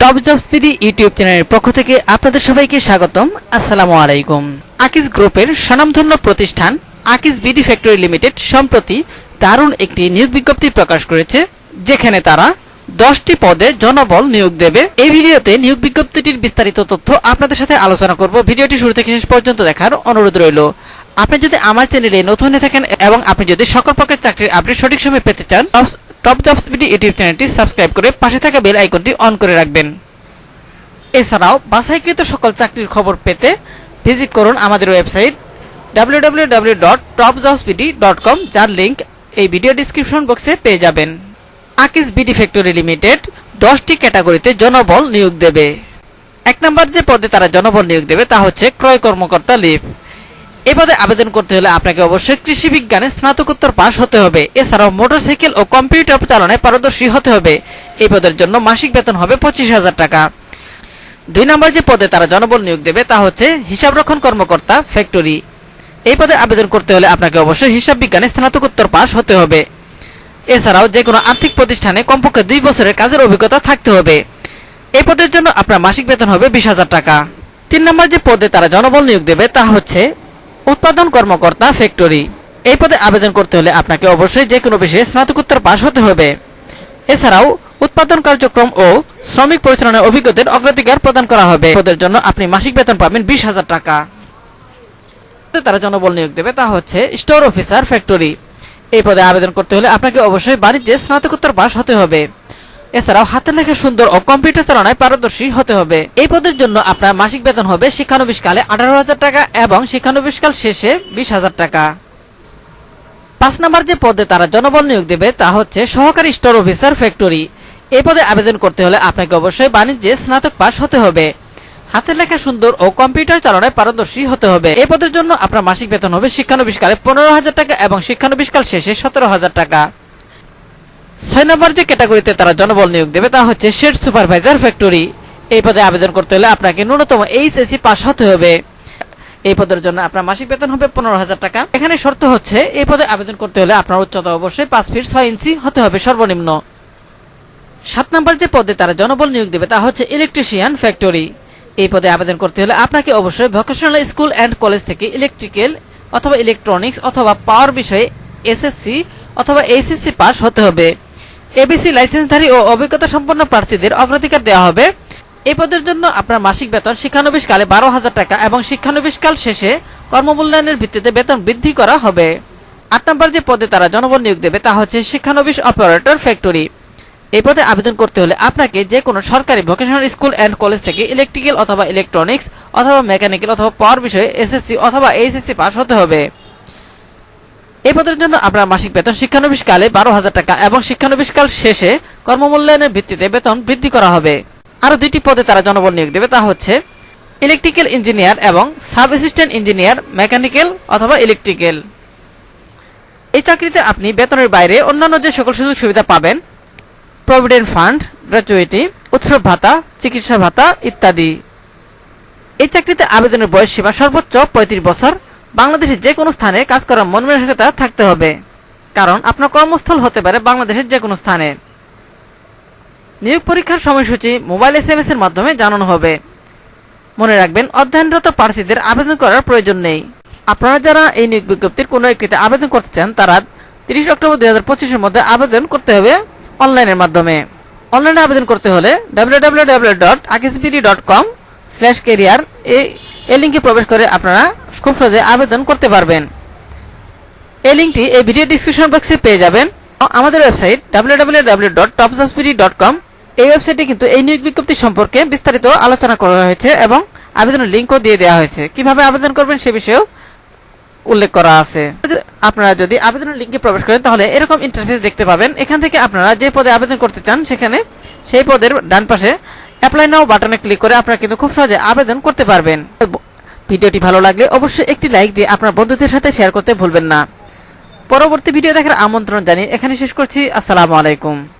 Top job speedy YouTube চ্যানেলের পক্ষ থেকে আপনাদের সবাইকে স্বাগতম। আসসালামু আলাইকুম। আকিজ গ্রুপের স্বনামধন্য প্রতিষ্ঠান আকিজ বিডি ফ্যাক্টরি লিমিটেড সম্প্রতি দারুণ একটি নিয়োগ বিজ্ঞপ্তি প্রকাশ করেছে, যেখানে তারা দশটি পদে জনবল নিয়োগ দেবে। এই ভিডিওতে নিয়োগ বিজ্ঞপ্তিটির বিস্তারিত তথ্য আপনাদের সাথে আলোচনা করব। ভিডিওটি শুরু থেকে শেষ পর্যন্ত দেখার অনুরোধ রইল। আপনি যদি আমার চ্যানেলে নতুন হয়ে থাকেন এবং আপনি যদি সকল প্রকার চাকরির আপডেট সঠিক সময় পেতে চান টপ জবস বিডি ইউটিউব চ্যানেলটি সাবস্ক্রাইব করে পাশে থাকা বেল আইকনটি অন করে রাখবেন। এছাড়াও, বাছাইকৃত সকল চাকরির খবর পেতে ভিজিট করুন আমাদের ওয়েবসাইট www.topjobsbd.com যার লিংক এই ভিডিও ডিসক্রিপশন বক্সে পেয়ে যাবেন। আকিস বিডি ফ্যাক্টরি লিমিটেড, দশটি ক্যাটাগরিতে জনবল নিয়োগ দেবে। এক নম্বর যে পদে তারা জনবল নিয়োগ দেবে তা হচ্ছে ক্রয় কর্মকর্তা লিভ। এ পদে আবেদন করতে হলে আপনাকে অবশ্যই কৃষি বিজ্ঞানে স্নাতকোত্তর পাশ হতে হবে। এছাড়াও মোটরসাইকেল ও কম্পিউটার চালনায় পারদর্শী হতে হবে। এই পদের জন্য মাসিক বেতন হবে পঁচিশ হাজার টাকা। দুই নম্বর যে পদে তারা জনবল নিয়োগ দেবে তা হচ্ছে হিসাবরক্ষণ কর্মকর্তা ফ্যাক্টরি। এই পদে আবেদন করতে হলে আপনাকে অবশ্যই হিসাব বিজ্ঞানে স্নাতকোত্তর পাশ হতে হবে। এছাড়াও যে কোনো আর্থিক প্রতিষ্ঠানে কমপক্ষে দুই বছরের কাজের অভিজ্ঞতা থাকতে হবে। এই পদের জন্য আপনার মাসিক বেতন হবে বিশ হাজার টাকা। তিন নম্বর যে পদে তারা জনবল নিয়োগ দেবে তা হচ্ছে উৎপাদন কর্মকর্তা ফ্যাক্টরি। এই পদে আবেদন করতে হলে আপনাকে অবশ্যই যে কোনো বিষয়ে স্নাতকোত্তর পাশ হতে হবে। এছাড়াও উৎপাদন কার্যক্রম ও শ্রমিক পরিচালনার অভিজ্ঞতার অগ্রাধিকার প্রদান করা হবে। পদের জন্য আপনি মাসিক বেতন পাবেন বিশ হাজার টাকা। তারা জনবল নিয়োগ দেবে তা হচ্ছে স্টোর অফিসার ফ্যাক্টরি। এই পদে আবেদন করতে হলে আপনাকে অবশ্যই বাণিজ্যে স্নাতকোত্তর পাশ হতে হবে। এছাড়াও হাতের লেখা সুন্দর ও কম্পিউটার চালনায় পারদর্শী হতে হবে। এই পদের জন্য আপনার মাসিক বেতন হবে শিক্ষানবিশকালে আঠারো হাজার টাকা এবং শিক্ষানবিশকাল শেষে বিশ হাজার টাকা। পাঁচ নম্বর যে পদে তারা জনবল নিয়োগ দেবে তা হচ্ছে সহকারী স্টোর অফিসার ফ্যাক্টরি। এই পদে আবেদন করতে হলে আপনাকে অবশ্যই বাণিজ্যে স্নাতক পাশ হতে হবে। হাতের লেখা সুন্দর ও কম্পিউটার চালনায় পারদর্শী হতে হবে। এই পদের জন্য আপনার মাসিক বেতন হবে শিক্ষানবিশকালে পনেরো হাজার টাকা এবং শিক্ষানবিশকাল শেষে সতেরো হাজার টাকা। ছয় নম্বর যে ক্যাটাগরিতে তারা জনবল নিয়োগ দেবে তা হচ্ছে শেড সুপারভাইজার ফ্যাক্টরি। এই পদে আবেদন করতে হলে আপনাকে ন্যূনতম এইচএসসি পাস হতে হবে। এই পদের জন্য আপনার মাসিক বেতন হবে পনেরো হাজার টাকা। এখানে শর্ত হচ্ছে, এই পদে আবেদন করতে হলে আপনার উচ্চতা অবশ্যই পাঁচ ফিট ছয় ইঞ্চি হতে হবে সর্বনিম্ন। সাত নম্বর যে পদে তারা জনবল নিয়োগ দেবে তা হচ্ছে ইলেকট্রিশিয়ান ফ্যাক্টরি। এই পদে আবেদন করতে হলে আপনাকে অবশ্যই ভোকেশনাল স্কুল অ্যান্ড কলেজ থেকে ইলেকট্রিক্যাল অথবা ইলেকট্রনিক্স অথবা পাওয়ার বিষয়ে এসএসসি অথবা এইচএসসি পাস হতে হবে। এবিসি লাইসেন্সধারী ও অভিজ্ঞতা সম্পন্ন প্রার্থীদের অগ্রাধিকার দেওয়া হবে। এই পদের জন্য আপনার মাসিক বেতন শিক্ষানবিশ কালে বারো হাজার টাকা এবং শিক্ষানবিশ কাল শেষে কর্মমূল্যায়নের ভিত্তিতে বেতন বৃদ্ধি করা হবে। আট নম্বর যে পদে তারা জনবল নিয়োগ দেবে তা হচ্ছে শিক্ষানবিশ অপারেটর ফ্যাক্টরি। এই পদে আবেদন করতে হলে আপনাকে যে কোনো সরকারি ভোকেশনাল স্কুল অ্যান্ড কলেজ থেকে ইলেকট্রিক্যাল অথবা ইলেকট্রনিক্স অথবা মেকানিক্যাল অথবা পাওয়ার বিষয়ে এসএসসি অথবা এইচএসসি পাস হতে হবে। এই পদের জন্য আপনার মাসিক বেতন শিক্ষানবিশ কালে বারো হাজার টাকা এবং শিক্ষানবিশ কাল শেষে কর্মমূল্যায়নের ভিত্তিতে বেতন বৃদ্ধি করা হবে। আরও দুইটি পদে তারা জনবল নিয়োগ দেবে, তা হচ্ছে ইলেকট্রিক্যাল ইঞ্জিনিয়ার এবং সাব অ্যাসিস্ট্যান্ট ইঞ্জিনিয়ার মেকানিক্যাল অথবা ইলেকট্রিক্যাল এই চাকরিতে আপনি বেতনের বাইরে অন্যান্য যে সকল সুযোগ সুবিধা পাবেন প্রভিডেন্ট ফান্ড গ্র্যাচুইটি উৎসব ভাতা, চিকিৎসা ভাতা ইত্যাদি। এই চাকরিতে আবেদনের বয়স সীমা সর্বোচ্চ পঁয়ত্রিশ বছর বাংলাদেশের যে কোনো স্থানে কাজ করার মন মানসিকতা থাকতে হবে। কারণ আপনার কর্মস্থল হতে পারে বাংলাদেশের যে কোনো স্থানে। নিয়োগ পরীক্ষার সময়সূচি মোবাইল এস এম এস এর মাধ্যমে জানানো হবে। মনে রাখবেন, অধ্যয়নরত প্রার্থীদের আবেদন করার প্রয়োজন নেই। আপনারা যারা এই নিয়োগ বিজ্ঞপ্তির কোনো একটিতে আবেদন করতে চান, তারা তিরিশ অক্টোবর দুই হাজার পঁচিশের মধ্যে আবেদন করতে হবে অনলাইনের মাধ্যমে। অনলাইনে আবেদন করতে হলে W dot dot com slash career এই লিঙ্কে প্রবেশ করে আপনারা খুব সহজে আবেদন করতে পারবেন। এই লিঙ্কটি এই ভিডিও ডিসক্রিপশন বক্সে পেয়ে যাবেন। আমাদের ওয়েবসাইট www.topjobspd.com এই ওয়েবসাইটে কিন্তু এই নিয়োগ বিজ্ঞপ্তি সম্পর্কে বিস্তারিত আলোচনা করা হয়েছে এবং আবেদনের লিঙ্কও দিয়ে দেওয়া হয়েছে। কীভাবে আবেদন করবেন সে বিষয়েও উল্লেখ করা আছে। আপনারা যদি আবেদনের লিঙ্কে প্রবেশ করেন, তাহলে এরকম ইন্টারফেস দেখতে পাবেন। এখান থেকে আপনারা যে পদে আবেদন করতে চান, সেখানে সেই পদের ডান পাশে অ্যাপ্লাই নাও বাটনে ক্লিক করে আপনারা কিন্তু খুব সহজে আবেদন করতে পারবেন। ভিডিওটি ভালো লাগলে অবশ্যই একটি লাইক দিয়ে আপনার বন্ধুদের সাথে শেয়ার করতে ভুলবেন না। পরবর্তী ভিডিও দেখার আমন্ত্রণ জানিয়ে এখানে শেষ করছি। আসসালামু আলাইকুম।